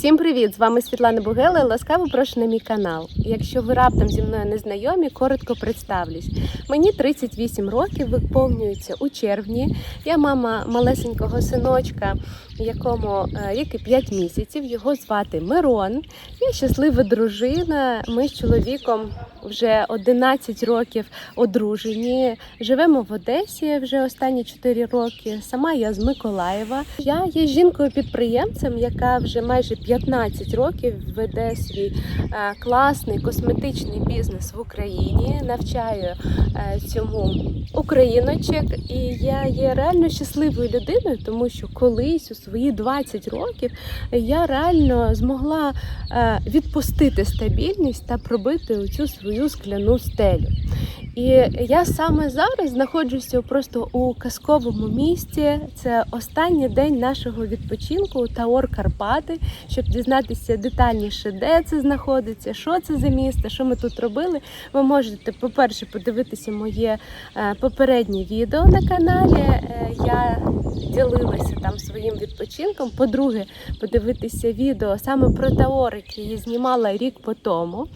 Всім привіт! З вами Світлана Бугела. Ласкаво прошу на мій канал. Якщо ви раптом зі мною не знайомі, коротко представлюсь. Мені 38 років, виповнюється у червні. Я мама малесенького синочка, якому е, який 5 місяців. Його звати Мирон. Я щаслива дружина. Ми з чоловіком вже 11 років одружені. Живемо в Одесі вже останні 4 роки. Сама я з Миколаєва. Я є жінкою-підприємцем, яка вже майже 15 років веде свій е, класний косметичний бізнес в Україні. Навчаю е, цьому україночок, і я є реально щасливою людиною, тому що колись у свої 20 років я реально змогла е, відпустити стабільність та пробити цю свою скляну стелю. І я саме зараз знаходжуся просто у казковому місці. Це останній день нашого відпочинку Таор Карпати, щоб дізнатися детальніше, де це знаходиться, що це за місто, що ми тут робили. Ви можете, по-перше, подивитися моє е, попереднє відео на каналі. Е, Я ділилася там своїм відпочинком. По-друге, подивитися відео саме про Таор, яке я знімала рік по тому.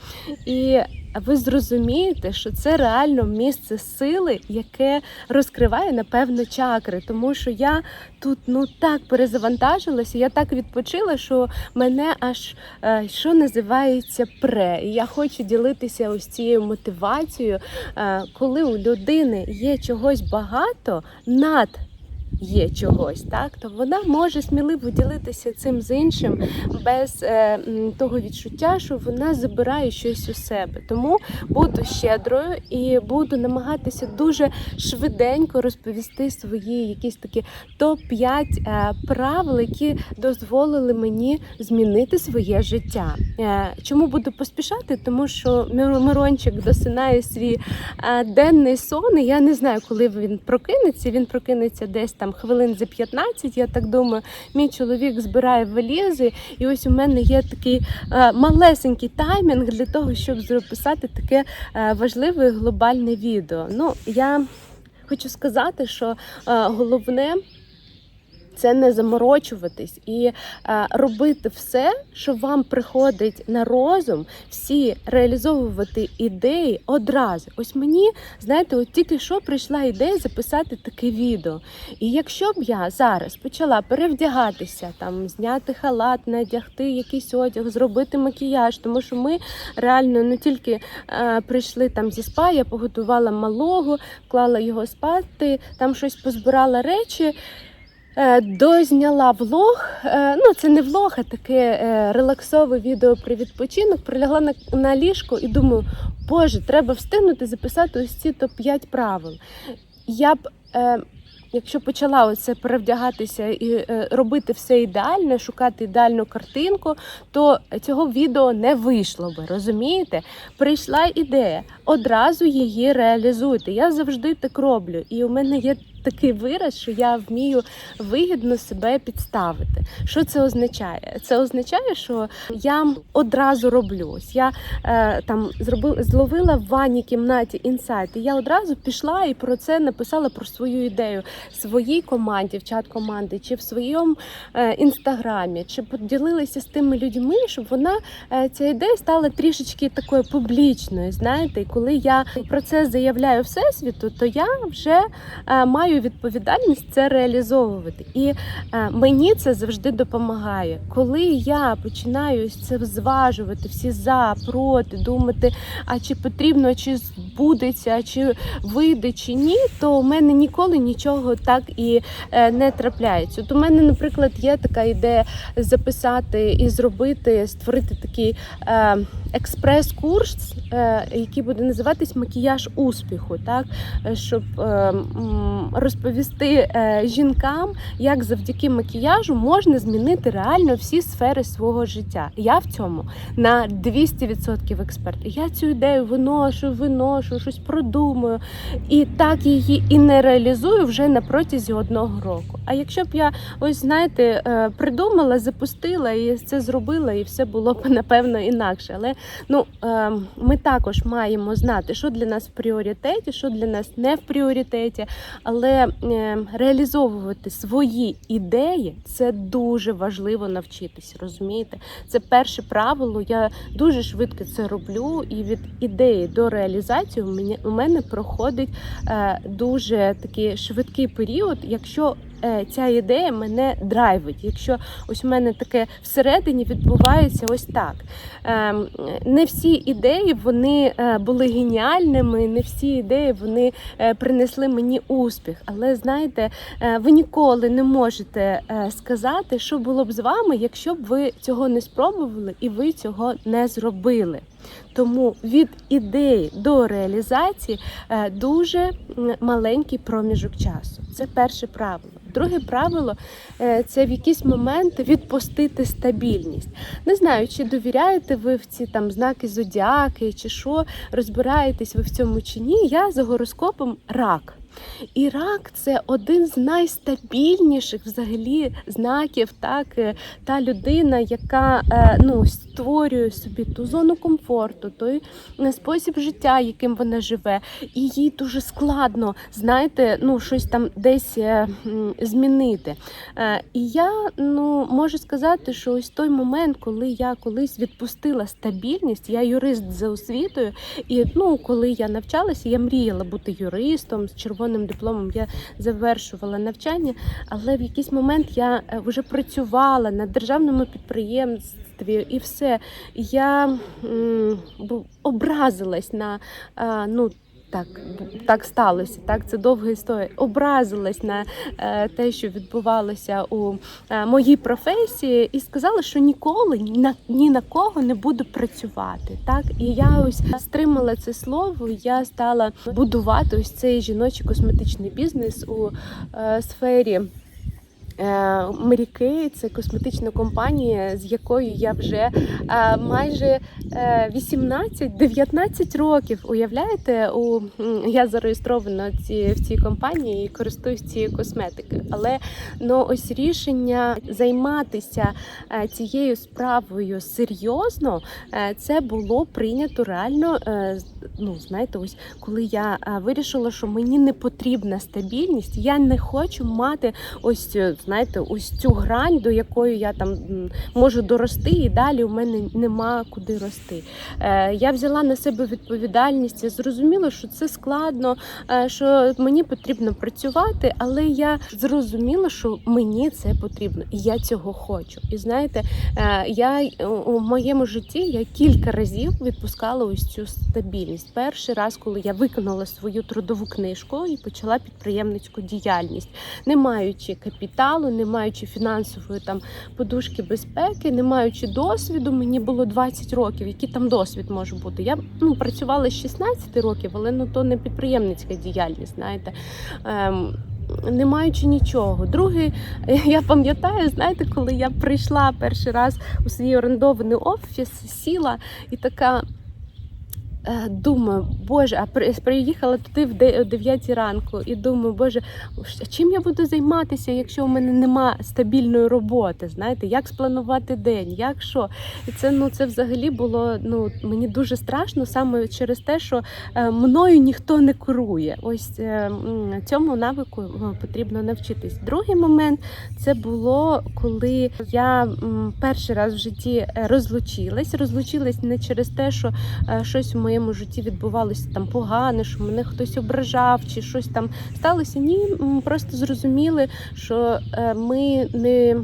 І ви зрозумієте, що це реально місце сили, яке розкриває напевно чакри, тому що я тут ну так перезавантажилася, я так відпочила, що мене аж е, що називається пре. І я хочу ділитися ось цією мотивацією, е, коли у людини є чогось багато над. Є чогось, так то вона може сміливо ділитися цим з іншим без е, того відчуття, що вона забирає щось у себе. Тому буду щедрою і буду намагатися дуже швиденько розповісти свої якісь такі топ-5 е, правил, які дозволили мені змінити своє життя. Е, чому буду поспішати? Тому що Мир- Мирончик досинає свій е, денний сон. І я не знаю, коли він прокинеться. Він прокинеться десь там хвилин за 15, Я так думаю, мій чоловік збирає валізи, і ось у мене є такий е, малесенький таймінг для того, щоб записати таке е, важливе глобальне відео. Ну я хочу сказати, що е, головне. Це не заморочуватись і е, робити все, що вам приходить на розум, всі реалізовувати ідеї одразу. Ось мені, знаєте, от тільки що прийшла ідея записати таке відео. І якщо б я зараз почала перевдягатися, там зняти халат, надягти якийсь одяг, зробити макіяж, тому що ми реально не тільки е, прийшли там зі спа, я поготувала малого, клала його спати, там щось позбирала речі. Е, Дозняла влог. Е, Ну, це не влог, а таке е, релаксове відео про відпочинок. Прилягла на, на ліжко і думаю, боже, треба встигнути записати ось ці топ-5 правил. Я б, якщо почала оце перевдягатися і робити все ідеально, шукати ідеальну картинку, то цього відео не вийшло би. Розумієте? Прийшла ідея, одразу її реалізуйте. Я завжди так роблю. І у мене є такий вираз, що я вмію вигідно себе підставити. Що це означає? Це означає, що я одразу роблюсь. Я е, там зробила, зловила в ванній кімнаті інсайт. І я одразу пішла і про це написала про свою ідею своїй команді, в чат команди, чи в своєму е, інстаграмі, чи поділилася з тими людьми, щоб вона е, ця ідея стала трішечки такою публічною. Знаєте, і коли я про це заявляю всесвіту, то я вже е, маю відповідальність це реалізовувати. І е, мені це завжди допомагає. Коли я починаю це зважувати, всі за, проти, думати, а чи потрібно, чи збудеться, чи вийде, чи ні, то у мене ніколи нічого так і е, не трапляється. От у мене, наприклад, є така ідея записати і зробити, створити такий е, експрес-курс, е, який буде називатись макіяж успіху, так Е, щоб е, розповісти жінкам, як завдяки макіяжу можна змінити реально всі сфери свого життя. Я в цьому на 200% експерт. Я цю ідею виношу, виношу, щось продумую, і так її і не реалізую вже на протязі одного року. А якщо б я ось знаєте, придумала, запустила і це зробила, і все було б напевно інакше. Але Ну, е, ми також маємо знати, що для нас в пріоритеті, що для нас не в пріоритеті, але е, реалізовувати свої ідеї це дуже важливо навчитись, розумієте? Це перше правило. Я дуже швидко це роблю, і від ідеї до реалізації у мене, проходить е, дуже такий швидкий період, якщо ця ідея мене драйвить, якщо ось у мене таке всередині відбувається ось так. Ем, Не всі ідеї вони е, були геніальними, не всі ідеї вони е, принесли мені успіх. Але знаєте, е, ви ніколи не можете е, сказати, що було б з вами, якщо б ви цього не спробували і ви цього не зробили. Тому від ідеї до реалізації е, дуже маленький проміжок часу. Це перше правило. Друге правило е, це в якісь моменти відпустити стабільність. Не знаю, чи довіряєте ви в ці там знаки зодіаки, чи що, розбираєтесь ви в цьому чи ні. Я за гороскопом рак. І рак це один з найстабільніших взагалі знаків. Так, Е, та людина, яка е, ну, створює собі ту зону комфорту, той е, спосіб життя, яким вона живе, і їй дуже складно, знаєте, ну щось там десь змінити. І я ну можу сказати, що ось той момент, коли я колись відпустила стабільність, я юрист за освітою, і ну коли я навчалася, я мріяла бути юристом з червоним дипломом. Я завершувала навчання, але в якийсь момент я е, вже працювала на державному підприємстві і все. Я м, образилась на а, ну. Так, так сталося. Так, це довга історія. Образилась на е, те, що відбувалося у е, моїй професії, і сказала, що ніколи ні на ні на кого не буду працювати. Так, і я ось стримала це слово. Я стала будувати ось цей жіночий косметичний бізнес у е, сфері. Е, це косметична компанія, з якою я вже е, майже е, 18-19 років. Уявляєте, у я зареєстрована в цій компанії і користуюсь цією косметикою. Але ну ось рішення займатися е, цією справою серйозно, е, це було прийнято реально. Ну, знаєте, ось коли я е, вирішила, що мені не потрібна стабільність, я не хочу мати ось е, знаєте, ось цю грань, до якої я там можу дорости, і далі у мене нема куди рости. Е, Я взяла на себе відповідальність. Я зрозуміла, що це складно, що мені потрібно працювати, але я зрозуміла, що мені це потрібно, і я цього хочу. І знаєте, я у моєму житті я кілька разів відпускала ось цю стабільність. Перший раз, коли я виконала свою трудову книжку і почала підприємницьку діяльність, не маючи капіталу, не маючи фінансової там подушки безпеки, не маючи досвіду, мені було 20 років. Який там досвід може бути? Я ну працювала з 16 років, але ну то не підприємницька діяльність, знаєте. Ем, не маючи нічого. Другий, я пам'ятаю, знаєте, коли я прийшла перший раз у свій орендований офіс, сіла і така. Е, Думаю, боже, а приїхала туди в де- о 9 ранку і думаю, боже, чим я буду займатися, якщо у мене нема стабільної роботи? Знаєте, як спланувати день, як що? І це ну це взагалі було ну мені дуже страшно саме через те, що е, мною ніхто не керує. Ось е, цьому навику потрібно навчитись. Другий момент це було коли я перший раз в житті розлучилась. Розлучилась не через те, що щось в моєму житті відбувалося там погане, що мене хтось ображав чи щось там сталося. Ні, м, просто зрозуміли, що е, ми не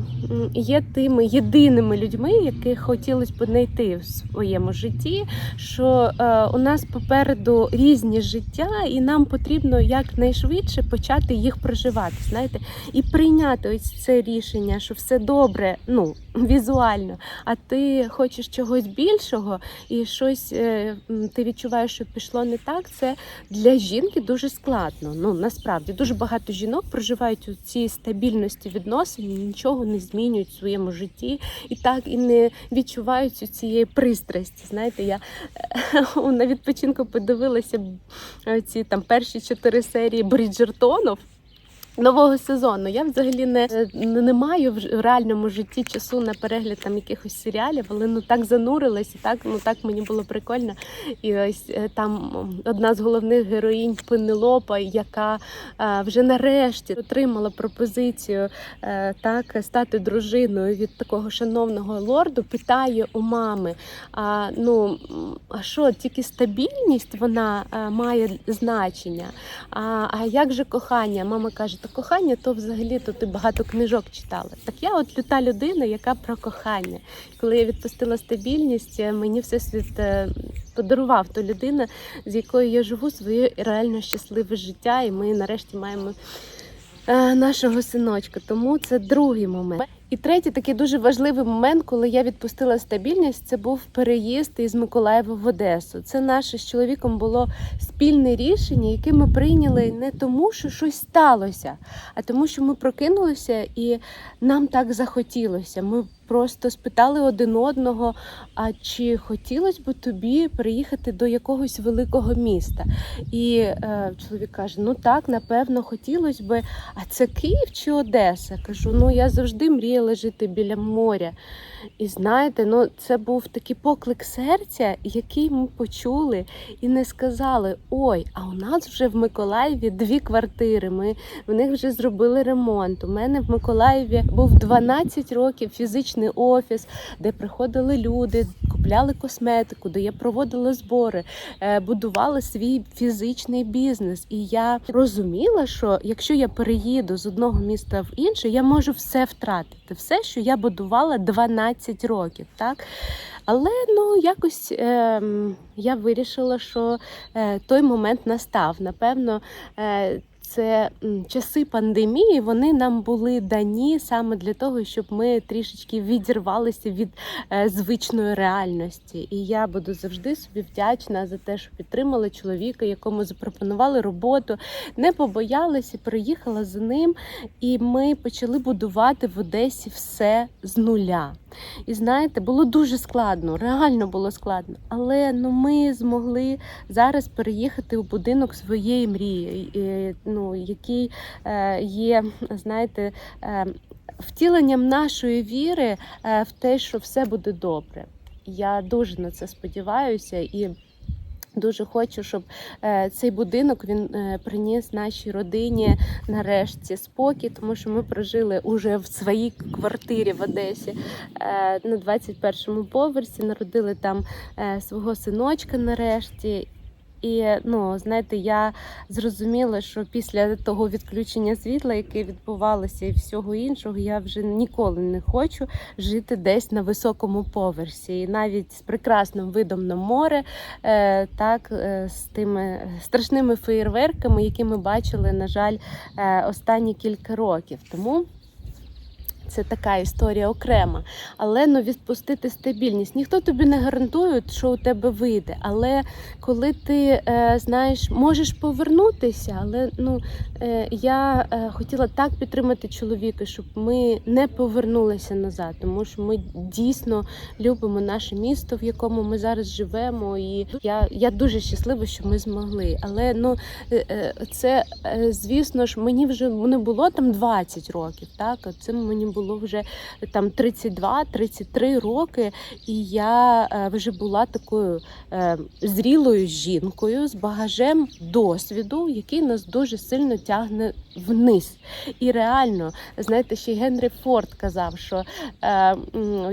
є тими єдиними людьми, яких хотілося б знайти в своєму житті. Що е, у нас попереду різні життя, і нам потрібно якнайшвидше почати їх проживати. Знаєте, і прийняти ось це рішення, що все добре, ну візуально, а ти хочеш чогось більшого, і щось е, ти відчуваєш, що пішло не так. Це для жінки дуже складно. Ну насправді дуже багато жінок проживають у цій стабільності відносин, і нічого не змінюють в своєму житті, і так і не відчувають цю цієї пристрасті. Знаєте, я е, на відпочинку подивилася е, ці там перші чотири серії Бріджертонів. Нового сезону. Я взагалі не, не, маю в реальному житті часу на перегляд там якихось серіалів, але ну так занурилась, і так ну так мені було прикольно. І ось е, там одна з головних героїнь Пенелопа, яка е, вже нарешті отримала пропозицію е, так стати дружиною від такого шановного лорду, питає у мами: а, ну а що, тільки стабільність вона е, має значення? А, а як же кохання? Мама каже, кохання, то взагалі то ти багато книжок читала. Так я от та людина, яка про кохання. Коли я відпустила стабільність, е, мені все світ подарував ту людину, з якою я живу своє реально щасливе життя, і ми нарешті маємо. е, Нашого синочка, тому це другий момент. І третій такий дуже важливий момент, коли я відпустила стабільність, це був переїзд із Миколаєва в Одесу. Це наше з чоловіком було спільне рішення, яке ми прийняли не тому, що щось сталося, а тому, що ми прокинулися і нам так захотілося. Ми просто спитали один одного: а чи хотілося б тобі приїхати до якогось великого міста? І е, чоловік каже: Ну так, напевно, хотілося би. А це Київ чи Одеса? Кажу, ну я завжди мріяла жити біля моря. І знаєте, ну це був такий поклик серця, який ми почули і не сказали: ой, а у нас вже в Миколаєві дві квартири. Ми в них вже зробили ремонт. У мене в Миколаєві був 12 років фізичний офіс, де приходили люди, купляли косметику, де я проводила збори, е, будувала свій фізичний бізнес. І я розуміла, що якщо я переїду з одного міста в інше, я можу все втратити, все, що я будувала 12 років. Так? Але ну якось е, я вирішила, що е, той момент настав. Напевно, е, це часи пандемії вони нам були дані саме для того, щоб ми трішечки відірвалися від е, звичної реальності. І я буду завжди собі вдячна за те, що підтримала чоловіка, якому запропонували роботу, не побоялася, приїхала за ним, і ми почали будувати в Одесі все з нуля. І знаєте, було дуже складно, реально було складно. Але ну ми змогли зараз переїхати у будинок своєї мрії, ну який е, є, знаєте, е, втіленням нашої віри е, в те, що все буде добре. Я дуже на це сподіваюся і. Дуже хочу, щоб е, цей будинок він е, приніс нашій родині нарешті спокій, тому що ми прожили уже в своїй квартирі в Одесі е, на 21-му поверсі, народили там свого синочка нарешті. І ну, знаєте, я зрозуміла, що після того відключення світла, яке відбувалося, і всього іншого, я вже ніколи не хочу жити десь на високому поверсі. І навіть з прекрасним видом на море, е, так е, з тими страшними феєрверками, які ми бачили, на жаль, е, останні кілька років. Тому. Це така історія окрема, але ну відпустити стабільність. Ніхто тобі не гарантує, що у тебе вийде. Але коли ти е, знаєш, можеш повернутися, але ну е, я е, хотіла так підтримати чоловіка, щоб ми не повернулися назад, тому що ми дійсно любимо наше місто, в якому ми зараз живемо. І я, я дуже щаслива, що ми змогли. Але ну е, е, це е, звісно ж, мені вже не було там 20 років. Так, це мені було вже там 32-33 роки, і я е, вже була такою е, зрілою жінкою з багажем досвіду, який нас дуже сильно тягне вниз. І реально, знаєте, ще Генрі Форд казав, що е,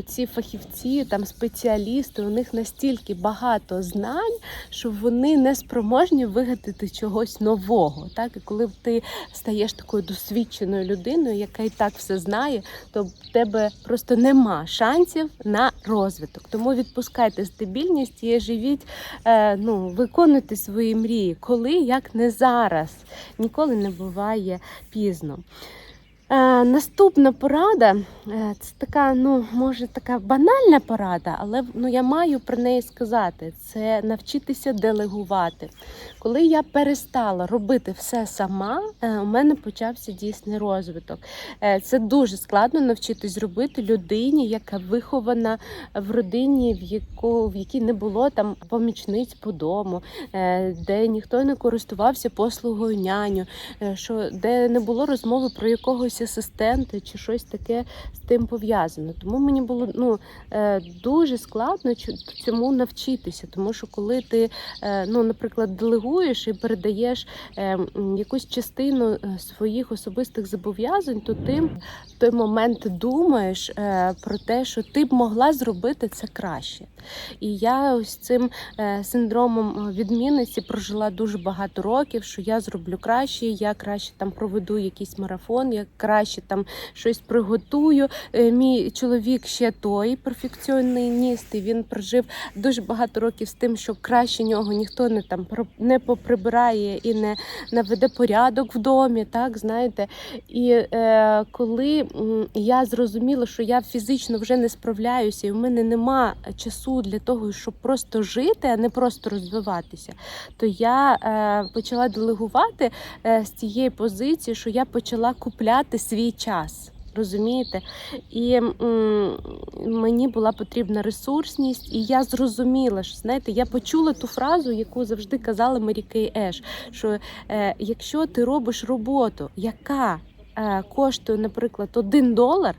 ці фахівці, там спеціалісти, у них настільки багато знань, що вони не спроможні вигадати чогось нового. Так, і коли ти стаєш такою досвідченою людиною, яка і так все знає, то в тебе просто нема шансів на розвиток. Тому відпускайте стабільність і живіть, е, ну виконуйте свої мрії, коли як не зараз. Ніколи не буває пізно. Е, наступна порада е, це така, ну може, така банальна порада, але ну я маю про неї сказати. Це навчитися делегувати. Коли я перестала робити все сама, е, у мене почався дійсний розвиток. Е, це дуже складно навчитись робити людині, яка вихована в родині, в яку в якій не було там помічниць по дому, е, де ніхто не користувався послугою няню, е, що де не було розмови про якогось асистента чи щось таке з тим пов'язано. Тому мені було ну е, дуже складно цьому навчитися, тому що коли ти, е, ну, наприклад, делегуєш і передаєш е, якусь частину своїх особистих зобов'язань, то ти в той момент думаєш про те, що ти б могла зробити це краще. І я ось цим синдромом відмінниці прожила дуже багато років, що я зроблю краще, я краще там проведу якийсь марафон, я краще там щось приготую. Е, Мій чоловік ще той перфекціоніст, і він прожив дуже багато років з тим, що краще нього ніхто не там не поприбирає і не наведе порядок в домі, так знаєте. І е, коли я зрозуміла, що я фізично вже не справляюся, і в мене нема часу для того, щоб просто жити, а не просто розвиватися, то я е, почала делегувати е, з цієї позиції, що я почала купляти свій час. Розумієте? І м, мені була потрібна ресурсність, і я зрозуміла, що знаєте, я почула ту фразу, яку завжди казали Марі Еш, що е, якщо ти робиш роботу, яка е, коштує, наприклад, один долар.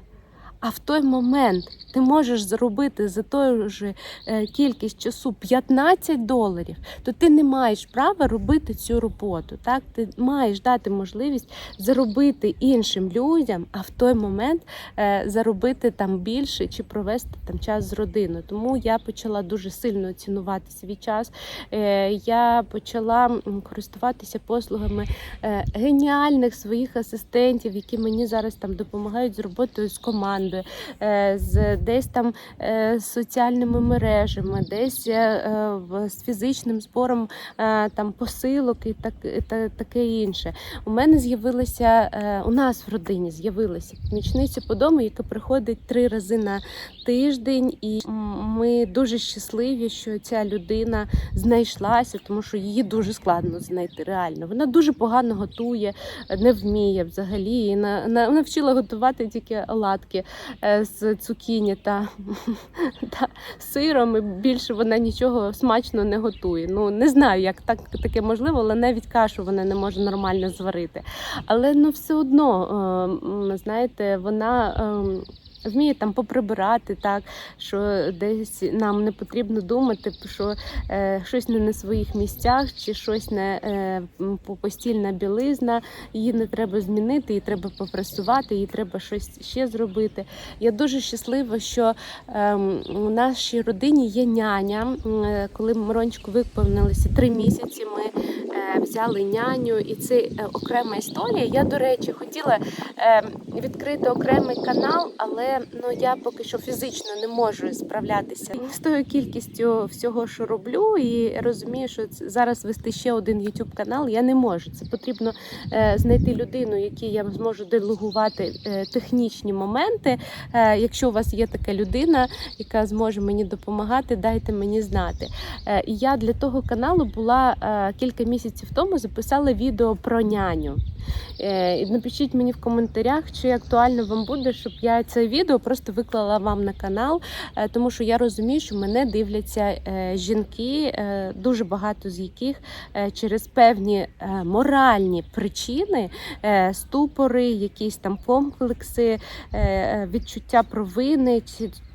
А в той момент ти можеш заробити за ту ж е, кількість часу 15 доларів, то ти не маєш права робити цю роботу. Так, ти маєш дати можливість заробити іншим людям, а в той момент е, заробити там більше чи провести там час з родиною. Тому я почала дуже сильно цінувати свій час. Е, я почала користуватися послугами геніальних своїх асистентів, які мені зараз там допомагають з роботою з командою, е, з десь там е, соціальними мережами, десь е, з фізичним збором там посилок і так та таке інше. У мене з'явилася у нас в родині з'явилася помічниця по дому, яка приходить три рази на тиждень, і ми дуже щасливі, що ця людина знайшлася, тому що її дуже складно знайти. Реально вона дуже погано готує, не вміє взагалі. І на, на навчила готувати тільки оладки е, з цукіні та, та сиром. І більше вона нічого смачно не готує. Ну не знаю, як так таке можливо, але навіть кашу вона не може нормально зварити. Але ну все одно, е, знаєте, вона. Вміє там поприбирати так, що десь нам не потрібно думати, що е, щось не на своїх місцях, чи щось не е, постільна білизна, її не треба змінити, її треба попрасувати, їй треба щось ще зробити. Я дуже щаслива, що ем, у нашій родині є няня. Е, Коли Мирончику виповнилося три місяці, ми е, взяли няню, і це е, окрема історія. Я, до речі, хотіла е, відкрити окремий канал, але ну я поки що фізично не можу справлятися з тою кількістю всього, що роблю, і розумію, що зараз вести ще один YouTube канал я не можу. Це потрібно е, знайти людину, якій я зможу делегувати е, технічні моменти. Е, якщо у вас є така людина, яка зможе мені допомагати, дайте мені знати. Е, я для того каналу була е, кілька місяців тому записала відео про няню. Е, напишіть мені в коментарях, чи актуально вам буде, щоб я це відео просто виклала вам на канал, е, тому що я розумію, що мене дивляться е, жінки, е, дуже багато з яких через певні моральні причини, ступори, якісь там комплекси, відчуття провини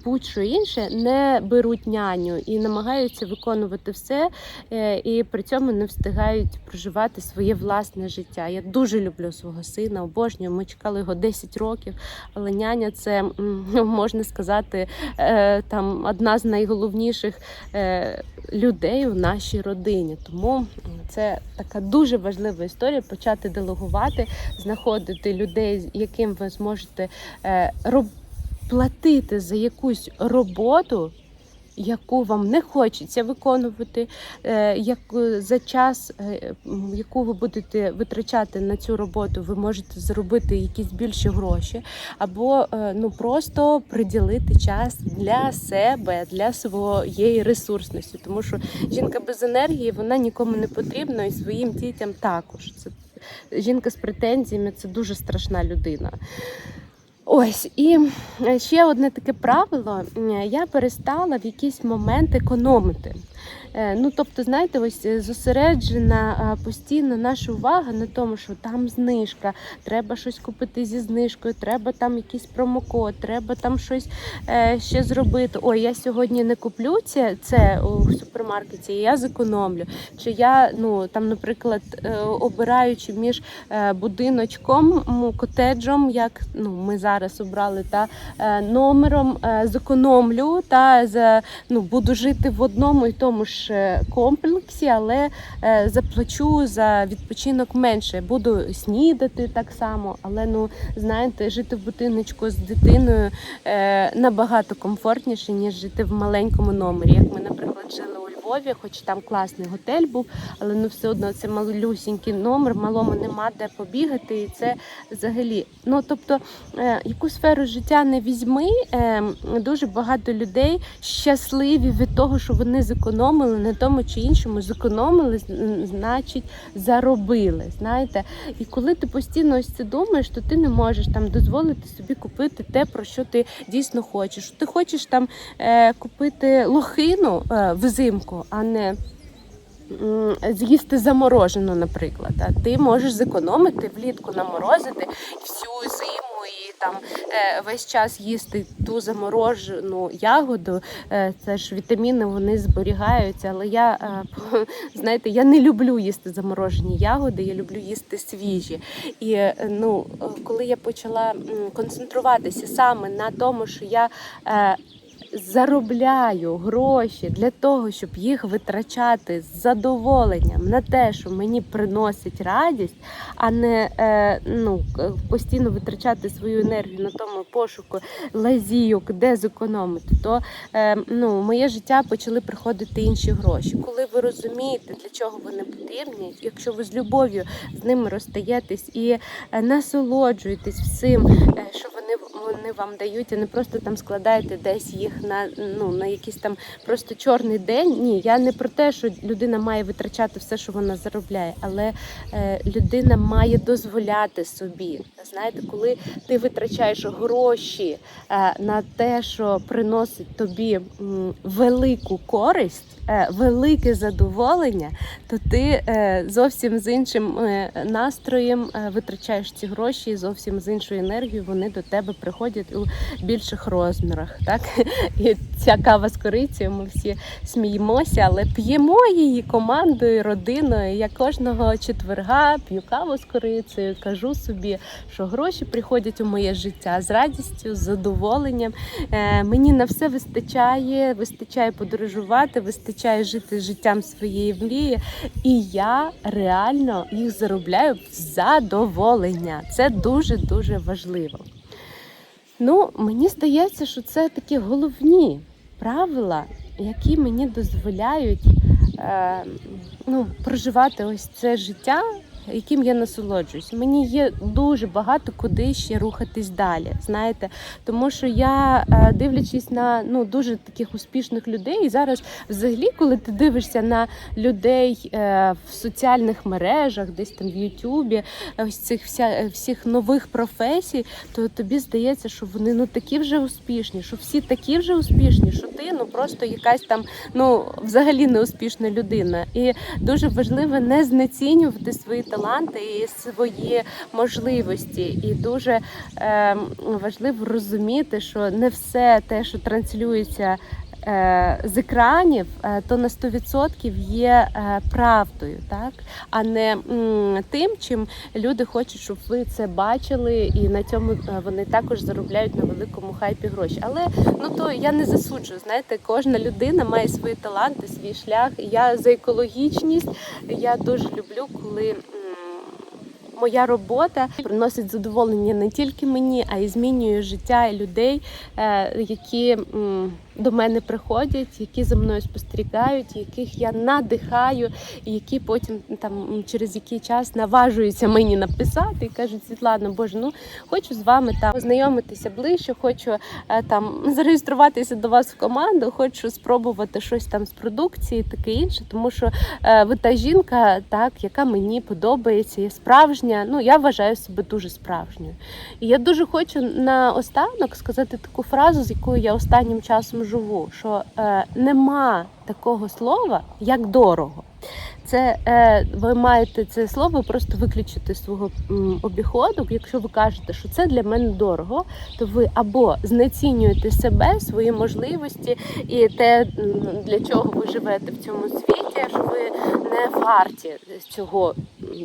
будь-що інше, не беруть няню і намагаються виконувати все, е, і при цьому не встигають проживати своє власне життя. Я дуже люблю свого сина, обожнюю. Ми чекали його 10 років, але няня це можна сказати е, там одна з найголовніших е, людей у нашій родині. Тому це така дуже важлива історія почати делегувати, знаходити людей, яким ви зможете е, роб- платити за якусь роботу. яку вам не хочеться виконувати, е, як е, за час, е, яку ви будете витрачати на цю роботу, ви можете заробити якісь більші гроші, або ну просто приділити час для себе, для своєї ресурсності, тому що жінка без енергії вона нікому не потрібна і своїм дітям також. Це жінка з претензіями це дуже страшна людина. Ось і е, ще одне таке правило: я перестала в якийсь момент економити. Е, Ну, тобто, знаєте, ось е, зосереджена постійно наша увага на тому, що там знижка, треба щось купити зі знижкою, треба там якийсь промокод, треба там щось ще зробити. Ой, я сьогодні не куплю це, це у супермаркеті, я зекономлю. Чи я, ну там, наприклад, обираючи між будиночком, м, котеджом, як ну ми зараз обрали, та е, номером е, зекономлю та за ну буду жити в одному і тому ж е, комплексі, але заплачу за відпочинок менше. Буду снідати так само, але ну знаєте, жити в будиночку з дитиною набагато комфортніше ніж жити в маленькому номері. Як ми, наприклад, жили у Львові, хоч там класний готель був, але ну все одно це малюсінький номер, малому нема де побігати, і це взагалі. Ну тобто, е, яку сферу життя не візьми, е, дуже багато людей щасливі від того, що вони зекономили на тому чи іншому, зекономили, значить, заробили. Знаєте, і коли ти постійно ось це думаєш, то ти не можеш там дозволити собі купити те, про що ти дійсно хочеш. Ти хочеш там е, купити лохину е, взимку, а не з'їсти заморожену, наприклад. А ти можеш зекономити влітку наморозити всю зиму і там е, весь час їсти ту заморожену ягоду. Е, це ж вітаміни вони зберігаються. Але я е, знаєте, я не люблю їсти заморожені ягоди, я люблю їсти свіжі. І ну, коли я почала концентруватися саме на тому, що я заробляю гроші для того, щоб їх витрачати з задоволенням на те, що мені приносить радість, а не е, ну, постійно витрачати свою енергію на тому пошуку лазійок, де зекономити, то е, ну, в моє життя почали приходити інші гроші. Коли ви розумієте, для чого вони потрібні, якщо ви з любов'ю з ними розстаєтесь і е, насолоджуєтесь всім, е, що вони вам дають, а не просто там складаєте десь їх на ну на якийсь там просто чорний день. Ні, я не про те, що людина має витрачати все, що вона заробляє, але е, людина має дозволяти собі. Знаєте, коли ти витрачаєш гроші е, на те, що приносить тобі м, велику користь. е, Велике задоволення, то ти е, зовсім з іншим е, настроєм е, витрачаєш ці гроші, зовсім з іншою енергією вони до тебе приходять у більших розмірах. Так? І ця кава з корицею, ми всі сміємося, але п'ємо її командою, родиною. Я кожного четверга п'ю каву з корицею, кажу собі, що гроші приходять у моє життя з радістю, з задоволенням. Е, Мені на все вистачає, вистачає подорожувати, вистачає жити життям своєї мрії. І я реально їх заробляю в задоволення. Це дуже дуже важливо. Ну, мені здається, що це такі головні правила, які мені дозволяють е, ну, проживати ось це життя, яким я насолоджуюсь. Мені є дуже багато куди ще рухатись далі. Знаєте, тому що я, е, дивлячись на ну дуже таких успішних людей, і зараз, взагалі, коли ти дивишся на людей е, в соціальних мережах, десь там в Ютубі, ось цих вся, всіх нових професій, то тобі здається, що вони ну такі вже успішні, що всі такі вже успішні, що ти ну просто якась там ну взагалі не успішна людина. І дуже важливо не знецінювати свої таланти і свої можливості. І дуже е, важливо розуміти, що не все те, що транслюється. е, З екранів, е, то на 100% є е, правдою, так а не тим, чим люди хочуть, щоб ви це бачили, і на цьому вони також заробляють на великому хайпі гроші. Але ну то я не засуджую. Знаєте, кожна людина має свої таланти, свій шлях. Я за екологічність. Я дуже люблю, коли. Моя робота приносить задоволення не тільки мені, а й змінює життя людей, е, які до мене приходять, які за мною спостерігають, яких я надихаю, і які потім там через який час наважуються мені написати і кажуть, Світлана, Боже, ну хочу з вами там познайомитися ближче, хочу е, там зареєструватися до вас в команду, хочу спробувати щось там з продукції, таке інше, тому що е, ви та жінка, так, яка мені подобається, є справжня. Ну я вважаю себе дуже справжньою. І я дуже хочу наостанок сказати таку фразу, з якою я останнім часом живу: що е, нема такого слова, як дорого. Це е, ви маєте це слово просто виключити з свого м, обіходу. Якщо ви кажете, що це для мене дорого, то ви або знецінюєте себе, свої можливості і те, для чого ви живете в цьому світі, що ви не варті цього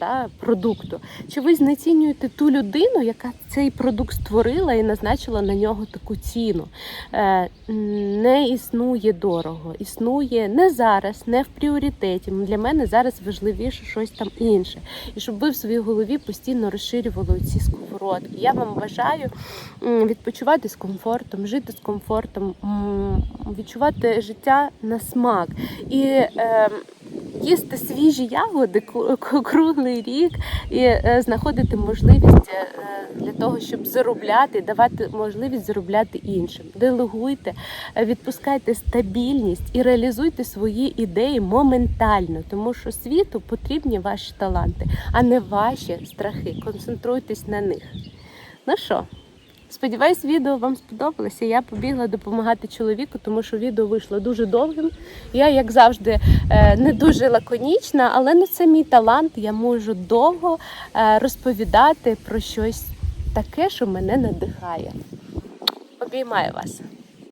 да, продукту. Чи ви знецінюєте ту людину, яка цей продукт створила і назначила на нього таку ціну? Е, не існує дорого, існує не зараз, не в пріоритеті. Для мене зараз важливіше щось там інше. І щоб ви в своїй голові постійно розширювали ці сковородки. Я вам бажаю відпочивати з комфортом, жити з комфортом, відчувати життя на смак. І е, їсти свіжі ягоди круглий рік і е, знаходити можливість е, для того, щоб заробляти, давати можливість заробляти іншим. Делегуйте, е, відпускайте стабільність і реалізуйте свої ідеї моментально, тому що світу потрібні ваші таланти, а не ваші страхи. Концентруйтесь на них. Ну що? Сподіваюсь, відео вам сподобалося. Я побігла допомагати чоловіку, тому що відео вийшло дуже довгим. Я, як завжди, е, не дуже лаконічна, але ну, це мій талант. Я можу довго е, розповідати про щось таке, що мене надихає. Обіймаю вас.